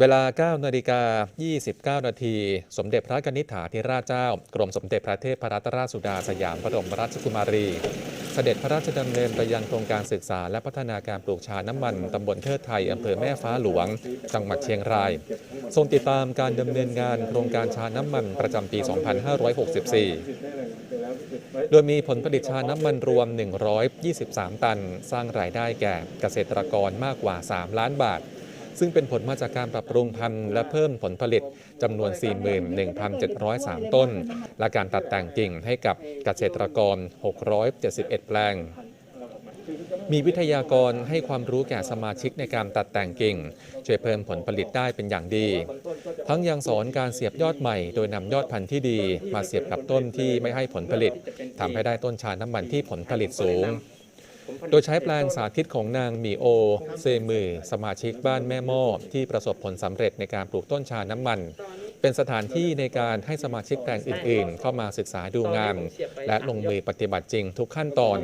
เวลา 9 นาฬิกา 29 นาที สมเด็จพระกนิษฐาธิราชเจ้า กรมสมเด็จพระเทพรัตนราชสุดาสยามบรมราชกุมารี เสด็จพระราชดำเนินไปยังโครงการศึกษาและพัฒนาการปลูกชาน้ำมันตำบลเทิดไทยอำเภอแม่ฟ้าหลวง จังหวัดเชียงราย ทรงติดตามการดำเนินงานโครงการชาน้ำมันประจำปี 2564 โดยมีผลผลิตชาน้ำมันรวม 123 ตัน สร้างรายได้แก่เกษตรกรมากกว่า 3 ล้านบาท ซึ่งเป็นผลมาจากการปรับปรุงพันธุ์และเพิ่มผลผลิตจำนวน 41,703 ต้น และการตัดแต่งกิ่งให้กับเกษตรกร 671 แปลงมีวิทยากรให้ความรู้แก่สมาชิกในการตัดแต่งกิ่ง ช่วยเพิ่มผลผลิตได้เป็นอย่างดี ทั้งยังสอนการเสียบยอดใหม่โดยนำยอดพันธุ์ที่ดี มาเสียบกับต้นที่ไม่ให้ผลผลิตทำให้ได้ต้นชาน้ำมันที่ผลผลิตสูง โดยใช้แปลงสาธิตของนางหมีโอ เซมือ สมาชิกบ้านแม่หม้อที่ประสบผลสำเร็จในการปลูกต้นชาน้ำมัน เป็นสถานที่ในการให้สมาชิกแปลงอื่นๆ เข้ามาศึกษาดูงาน และลงมือปฏิบัติจริงทุกขั้นตอน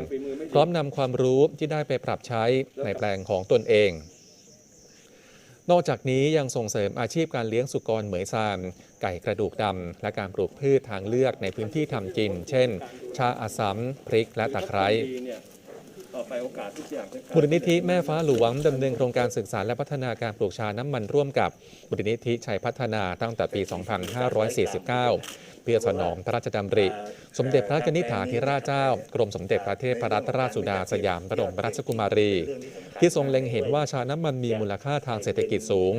พร้อมนำความรู้ที่ได้ไปปรับใช้ในแปลงของตนเอง นอกจากนี้ยังส่งเสริมอาชีพการเลี้ยงสุกรเหมยซานไก่กระดูกดำและการปลูกพืชทางเลือกในพื้นที่ทำกิน เช่น ชาอาซัมพริกและตะไคร้ต่อไป โอกาสทุกอย่างมูลนิธิแม่ฟ้าหลวงดำเนินโครงการศึกษาและพัฒนาการปลูกชาน้ำมันร่วมกับมูลนิธิชัยพัฒนาตั้งแต่ปี 2549 เพื่อสนองพระราชดำริ สมเด็จพระนิษฐาธิราชเจ้า กรมสมเด็จพระเทพรัตนราชสุดาสยามบรมราชกุมารี ที่ทรงเล็งเห็นว่าชาน้ำมันมีมูลค่าทางเศรษฐกิจสูง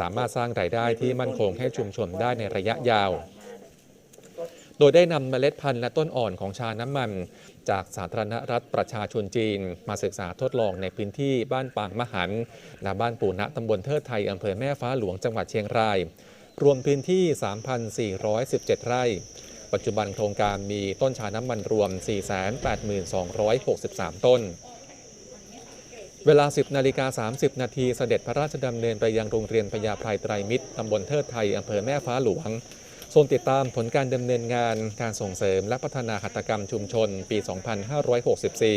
สามารถสร้างรายได้ที่มั่นคงให้ชุมชนได้ในระยะยาว โดยได้นำเมล็ดพันธุ์และต้นอ่อนของชาน้ำมัน จากสาธารณรัฐประชาชนจีน มาศึกษาทดลองในพื้นที่บ้านปางมหันและบ้านปูณะตำบลเทิดไทยอำเภอแม่ฟ้าหลวงจังหวัดเชียงราย รวมพื้นที่ 3,417 ไร่ ปัจจุบันโครงการมีต้นชาน้ำมันรวม 482,63ต้นเวลา 10 นาฬิกา 30 นาทีเสด็จพระราชดำเนินไปยังโรงเรียนพญาไพรไตรมิตร ตำบลเทิดไทย อำเภอแม่ฟ้าหลวง ทรงติดตามผลการดำเนินงานการส่งเสริมและพัฒนาหัตถกรรมชุมชนปี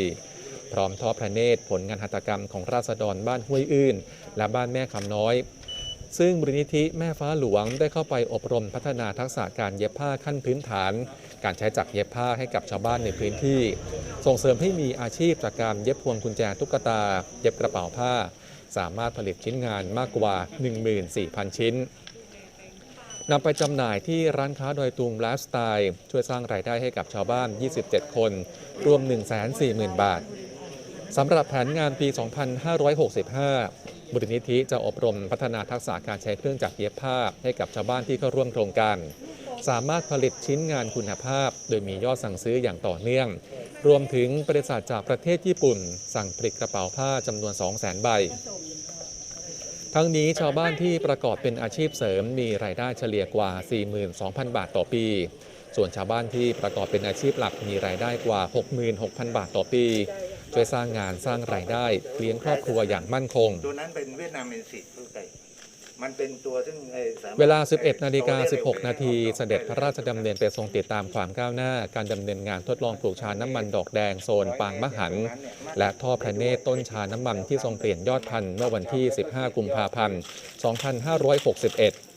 2564 พร้อมทอดพระเนตรผลงานหัตถกรรมของราษฎรบ้านห้วยอื้นและบ้านแม่คำน้อย ซึ่งมูลนิธิแม่ฟ้าหลวงได้เข้าไปอบรมพัฒนาทักษะการเย็บผ้าขั้นพื้นฐาน การใช้จักรเย็บผ้าให้กับชาวบ้านในพื้นที่ ส่งเสริมให้มีอาชีพจากการเย็บพวงกุญแจตุ๊กตา เย็บกระเป๋าผ้า สามารถผลิตชิ้นงานมากกว่า 14,000 ชิ้น นำไปจำหน่ายที่ร้านค้าดอยตุงไลฟ์สไตล์ ช่วยสร้างรายได้ให้กับชาวบ้าน 27 คน รวม 140,000 บาทสำหรับแผนงานปี 2565 บุรนิธิจะอบรมพัฒนาทักษะการใช้เครื่องจักรเย็บผ้าให้กับชาวบ้านที่เข้าร่วมโครงการ สามารถผลิตชิ้นงานคุณภาพ โดยมียอดสั่งซื้ออย่างต่อเนื่อง รวมถึงบริษัทจากประเทศญี่ปุ่น สั่งผลิตกระเป๋าผ้าจำนวน 200,000 ใบ ทั้งนี้ชาวบ้านที่ประกอบเป็นอาชีพเสริมมีรายได้เฉลี่ยกว่า 42,000 บาทต่อปี ส่วนชาวบ้านที่ประกอบเป็นอาชีพหลักมีรายได้กว่า 66,000 บาทต่อปี ช่วยสร้างงานสร้างรายได้เลี้ยงครอบครัวอย่างมั่นคง ตัวนั้นเป็นเวียดนามเมนสิพูดไป มันเป็นตัวซึ่งไอ้สมรถเวลา 11 นาฬิกา 16 นาทีเสด็จพระราชดำเนินไปทรงติดตามความก้าวหน้า การดำเนินงานทดลองปลูกชาน้ำมันดอกแดงโซนปางมหัน และท่อพระเนตรต้นชาน้ำมันที่ทรงเปลี่ยนยอดพันธุ์เมื่อวันที่ 15 กุมภาพันธ์ 2561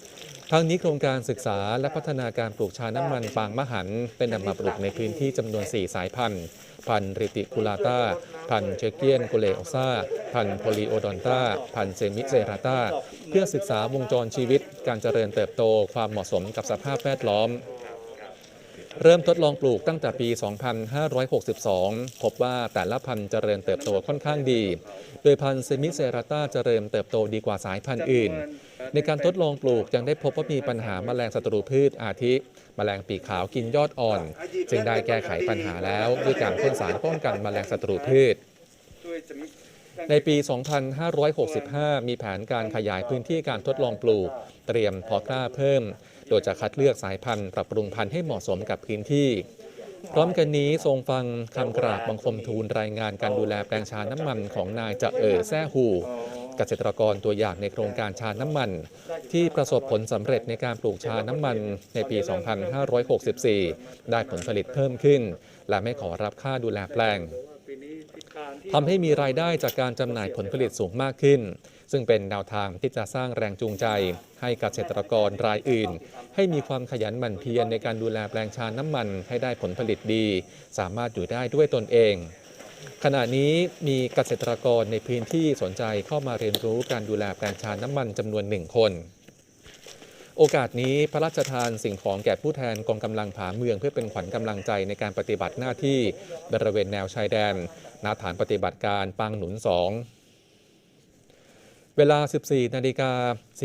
ทั้งนี้โครงการศึกษาและพัฒนาการปลูกชาน้ำมันปางมะหันเป็นนำมาปลูกในพื้นที่จำนวน 4 สายพันธุ์ พันธุ์ริติคูลาตาพันธุ์เชเกียนโกเลโอซาพันธุ์โพลีโอดอนตาพันธุ์เซมิเซราตาเพื่อศึกษาวงจรชีวิต การเจริญเติบโต ความเหมาะสมกับสภาพแวดล้อม เริ่มทดลองปลูกตั้งแต่ปี 2562 พบว่าแต่ละพันธุ์เจริญเติบโตค่อนข้างดี โดยพันธุ์เซมิเซราตาเจริญเติบโตดีกว่าสายพันธุ์อื่น ในการทดลองปลูกยังได้พบว่ามีปัญหาแมลงศัตรูพืชอาทิ แมลงปีกขาวกินยอดอ่อน จึงได้แก้ไขปัญหาแล้วด้วยการพ่นสารป้องกันแมลงศัตรูพืชในปี 2565 มีแผนการขยายพื้นที่การทดลองปลูก เตรียมพาะกล้าเพิ่ม โดยจะคัดเลือกสายพันธุ์ปรับปรุงพันธุ์ให้เหมาะสมกับพื้นที่ พร้อมกันนี้ทรงฟังคำกราบบังคมทูลรายงานการดูแลแปลงชาน้ำมันของนายจะเอ๋อแซ่หูเกษตรกรตัวอย่างในโครงการชาน้ำมัน ที่ประสบผลสำเร็จในการปลูกชาน้ำมันในปี 2564 ได้ผลผลิตเพิ่มขึ้น และไม่ขอรับค่าดูแลแปลงทำให้มีรายได้จากการจำหน่ายผลผลิตสูงมากขึ้น ซึ่งเป็นแนวทางที่จะสร้างแรงจูงใจ ให้เกษตรกรรายอื่น ให้มีความขยันหมั่นเพียรในการดูแลแปลงชาน้ำมันให้ได้ผลผลิตดี สามารถอยู่ได้ด้วยตนเองขณะนี้มีเกษตรกรในพื้นที่สนใจเข้ามาเรียนรู้การดูแลแปลงชาน้ำมันจำนวนหนึ่งคน โอกาสนี้พระราชทานสิ่งของแก่ผู้แทนกองกำลังผาเมือง เพื่อเป็นขวัญกำลังใจในการปฏิบัติหน้าที่บริเวณแนวชายแดนณฐานปฏิบัติการปางหนุน2 เวลา 14 นาฬิกา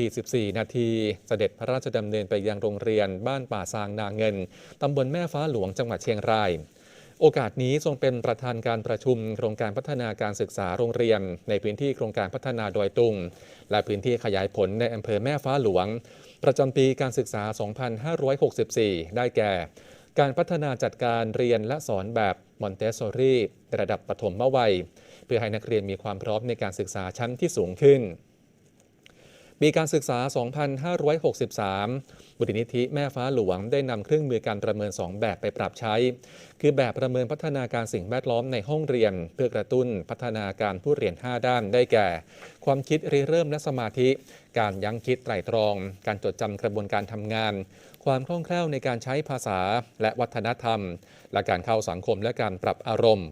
44 นาทีเสด็จพระราชดำเนินไปยังโรงเรียนบ้านป่าซางนาเงิน ตำบลแม่ฟ้าหลวงจังหวัดเชียงราย โอกาสนี้ทรงเป็นประธานการประชุม โครงการพัฒนาการศึกษาโรงเรียน ในพื้นที่โครงการพัฒนาดอยตุง และพื้นที่ขยายผลในอำเภอแม่ฟ้าหลวง ประจำปีการศึกษา 2564 ได้แก่ การพัฒนาจัดการเรียนและสอนแบบมอนเตสซอรี่ระดับปฐมวัย เพื่อให้นักเรียนมีความพร้อมในการศึกษาชั้นที่สูงขึ้น ปีการศึกษา 2563 บุรินิธิแม่ฟ้าหลวงได้นำเครื่องมือการประเมิน 2 แบบไปปรับใช้ คือแบบประเมินพัฒนาการสิ่งแวดล้อมในห้องเรียน เพื่อกระตุ้นพัฒนาการผู้เรียน 5 ด้านได้แก่ ความคิดริเริ่มและสมาธิ การยั้งคิดไตรตรอง การจดจำกระบวนการทำงานความคล่องแคล่วในการใช้ภาษาและวัฒนธรรม และการเข้าสังคมและการปรับอารมณ์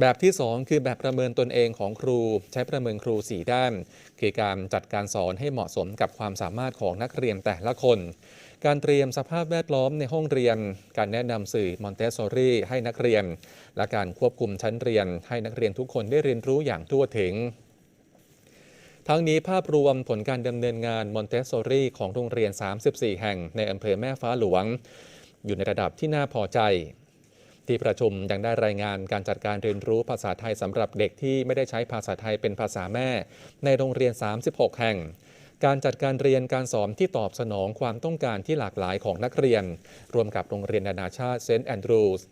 แบบที่ 2 คือแบบประเมินตนเองของครู ใช้ประเมินครู 4 ด้าน คือการจัดการสอนให้เหมาะสมกับความสามารถของนักเรียนแต่ละคน การเตรียมสภาพแวดล้อมในห้องเรียน การแนะนำสื่อมอนเตสซอรี่ให้นักเรียน และการควบคุมชั้นเรียน ให้นักเรียนทุกคนได้เรียนรู้อย่างทั่วถึงทั้งนี้ภาพรวมผลการดำเนินงานมอนเตสซอรี่ของโรงเรียน 34 แห่งในอำเภอแม่ฟ้าหลวง อยู่ในระดับที่น่าพอใจ ที่ประชุมยังได้รายงานการจัดการเรียนรู้ภาษาไทยสำหรับเด็กที่ไม่ได้ใช้ภาษาไทยเป็นภาษาแม่ ในโรงเรียน 36 แห่ง การจัดการเรียนการสอนที่ตอบสนองความต้องการที่หลากหลายของนักเรียน รวมกับโรงเรียนนานาชาติเซนต์แอนดรูส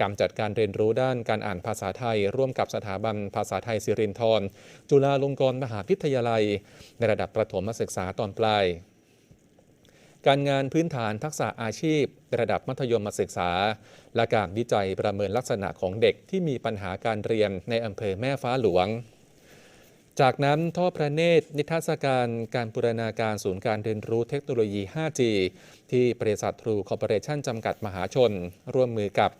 การจัดการเรียนรู้ด้านการอ่านภาษาไทย ร่วมกับสถาบันภาษาไทยสิรินธรจุฬาลงกรณ์มหาวิทยาลัย ในระดับประถมศึกษาตอนปลาย การงานพื้นฐานทักษะอาชีพ ระดับมัธยมศึกษา และการวิจัยประเมินลักษณะของเด็กที่มีปัญหาการเรียนในอำเภอแม่ฟ้าหลวง จากนั้นท่อพระเนตร นิทรรศการการบูรณาการศูนย์การเรียนรู้เทคโนโลยี 5G ที่บริษัททรูคอร์ปอเรชั่นจำกัดมหาชน ร่วมมือกับ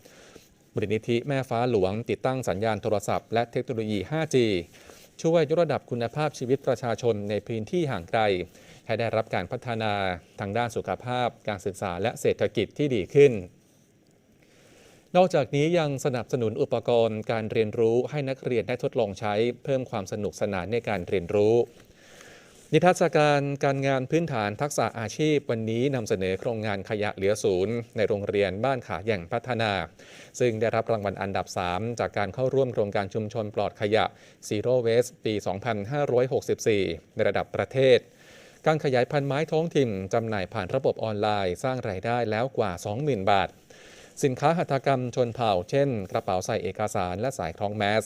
มูลนิธิแม่ฟ้าหลวง ติดตั้งสัญญาณโทรศัพท์และเทคโนโลยี 5G ช่วยยกระดับคุณภาพชีวิตประชาชนในพื้นที่ห่างไกล ให้ได้รับการพัฒนาทางด้านสุขภาพ การศึกษาและเศรษฐกิจที่ดีขึ้น นอกจากนี้ยังสนับสนุนอุปกรณ์การเรียนรู้ให้นักเรียนได้ทดลองใช้เพิ่มความสนุกสนานในการเรียนรู้ นิทรรศการการงานพื้นฐานทักษะอาชีพวันนี้นำเสนอโครงงานขยะเหลือศูนย์ในโรงเรียนบ้านขาแย่งพัฒนา ซึ่งได้รับรางวัลอันดับ 3 จากการเข้าร่วมโครงการชุมชนปลอดขยะ Zero Waste ปี 2564 ในระดับประเทศ การขยายพันธุ์ไม้ท้องถิ่นจำหน่ายผ่านระบบออนไลน์ สร้างรายได้แล้วกว่า 20,000 บาท สินค้าหัตถกรรมชนเผ่า เช่น กระเป๋าใส่เอกสารและสายคล้องแมส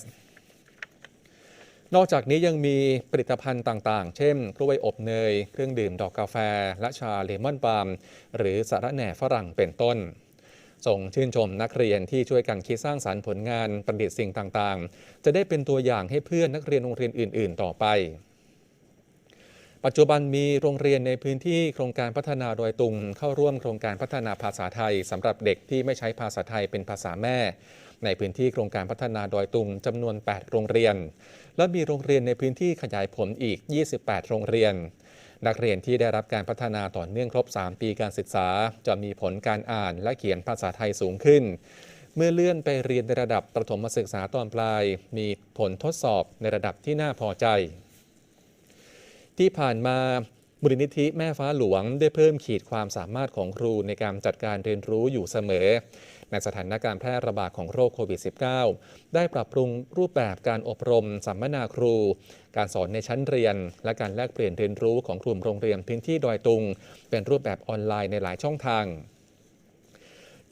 นอกจากนี้ยังมีผลิตภัณฑ์ต่างๆ เช่น กล้วยอบเนย เครื่องดื่มดอกกาแฟ และชาเลมอนปาล์มหรือสาระแหน่ฝรั่งเป็นต้น ส่งชื่นชมนักเรียนที่ช่วยกันคิดสร้างสารรค์ผลงานประดิษฐ์สิ่งต่างๆ จะได้เป็นตัวอย่างให้เพื่อนนักเรียนโรงเรียนอื่น ๆ ต่อไป ปัจจุบันมีโรงเรียนในพื้นที่โครงการพัฒนาโดอยตุง เข้าร่วมโครงการพัฒนาภาษาไทยสำหรับเด็กที่ไม่ใช้ภาษาไทยเป็นภาษาแม่ ในพื้นที่โครงการพัฒนาดอยตุงจำนวน 8 โรงเรียน และมีโรงเรียนในพื้นที่ขยายผลอีก 28 โรงเรียน นักเรียนที่ได้รับการพัฒนาต่อเนื่องครบ 3 ปีการศึกษา จะมีผลการอ่านและเขียนภาษาไทยสูงขึ้นเมื่อเลื่อนไปเรียนในระดับประถมศึกษาตอนปลาย มีผลทดสอบในระดับที่น่าพอใจ ที่ผ่านมามูลนิธิแม่ฟ้าหลวงได้เพิ่มขีดความสามารถของครูในการจัดการเรียนรู้อยู่เสมอ ในสถานการณ์แพร่ระบาดของโรคโควิด -19 ได้ปรับปรุงรูปแบบการอบรม สัมมนาครู การสอนในชั้นเรียน และการแลกเปลี่ยนเรียนรู้ของกลุ่มโรงเรียนพื้นที่ดอยตุง เป็นรูปแบบออนไลน์ในหลายช่องทาง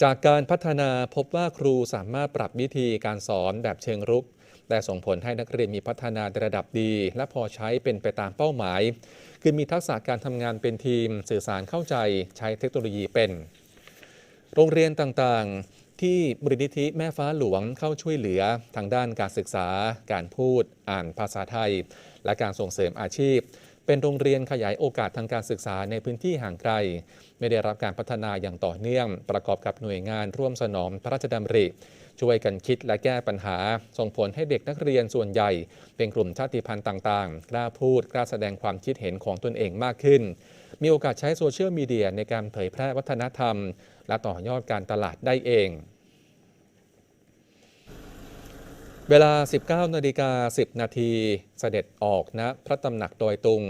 จากการพัฒนาพบว่าครูสามารถปรับวิธีการสอนแบบเชิงรุก แต่ส่งผลให้นักเรียนมีพัฒนาในระดับดี และพอใช้เป็นไปตามเป้าหมาย คือมีทักษะการทำงานเป็นทีม สื่อสารเข้าใจใช้เทคโนโลยีเป็น โรงเรียนต่างๆ ที่บริณิธิแม่ฟ้าหลวงเข้าช่วยเหลือทางด้านการศึกษา การพูด อ่านภาษาไทย และการส่งเสริมอาชีพเป็นโรงเรียนขยายโอกาสทางการศึกษาในพื้นที่ห่างไกล ไม่ได้รับการพัฒนาอย่างต่อเนื่อง ประกอบกับหน่วยงานร่วมสนองพระราชดำริ ช่วยกันคิดและแก้ปัญหา ส่งผลให้เด็กนักเรียนส่วนใหญ่ เป็นกลุ่มชาติพันธุ์ต่างๆ กล้าพูดกล้าแสดงความคิดเห็นของตนเองมากขึ้น มีโอกาสใช้โซเชียลมีเดียในการเผยแพร่วัฒนธรรม และต่อยอดการตลาดได้เอง เวลา 19 นาฬิกา 10 นาทีเสด็จออกณพระตำหนักดอยตุง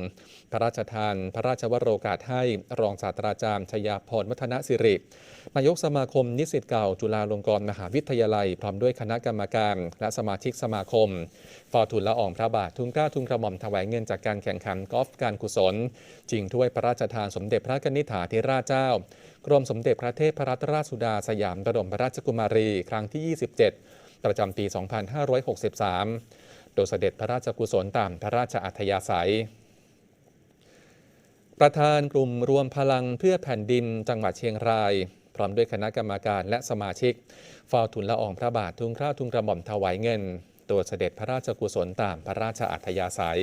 พระราชทาน พระราชวโรกาสให้รองศาสตราจารย์ชยาพรวัฒนสิริ นายกสมาคมนิสิตเก่า จุฬาลงกรณ์มหาวิทยาลัย พร้อมด้วยคณะกรรมการ และสมาชิกสมาคมฟอทุนละอองพระบาททุนเกล้าทุนกระหม่อมถวายเงินจากการแข่งขันกอล์ฟการกุศลจริงถ้วยพระราชทานสมเด็จพระกนิษฐาธิราชเจ้ากรมสมเด็จพระเทพรัตนราชสุดาสยามบรมราชกุมารี ครั้งที่ 27 ประจำปี 2563 โดยเสด็จพระราชกุศลตามพระราชอัธยาศัย ประธานกลุ่มรวมพลังเพื่อแผ่นดินจังหวัดเชียงราย พร้อมด้วยคณะกรรมการและสมาชิกเฝ้าทุนละอองพระบาททุนเกล้าทุนกระหม่อมถวายเงิน ตัวเสด็จพระราชกุศลตามพระราชอัธยาศัย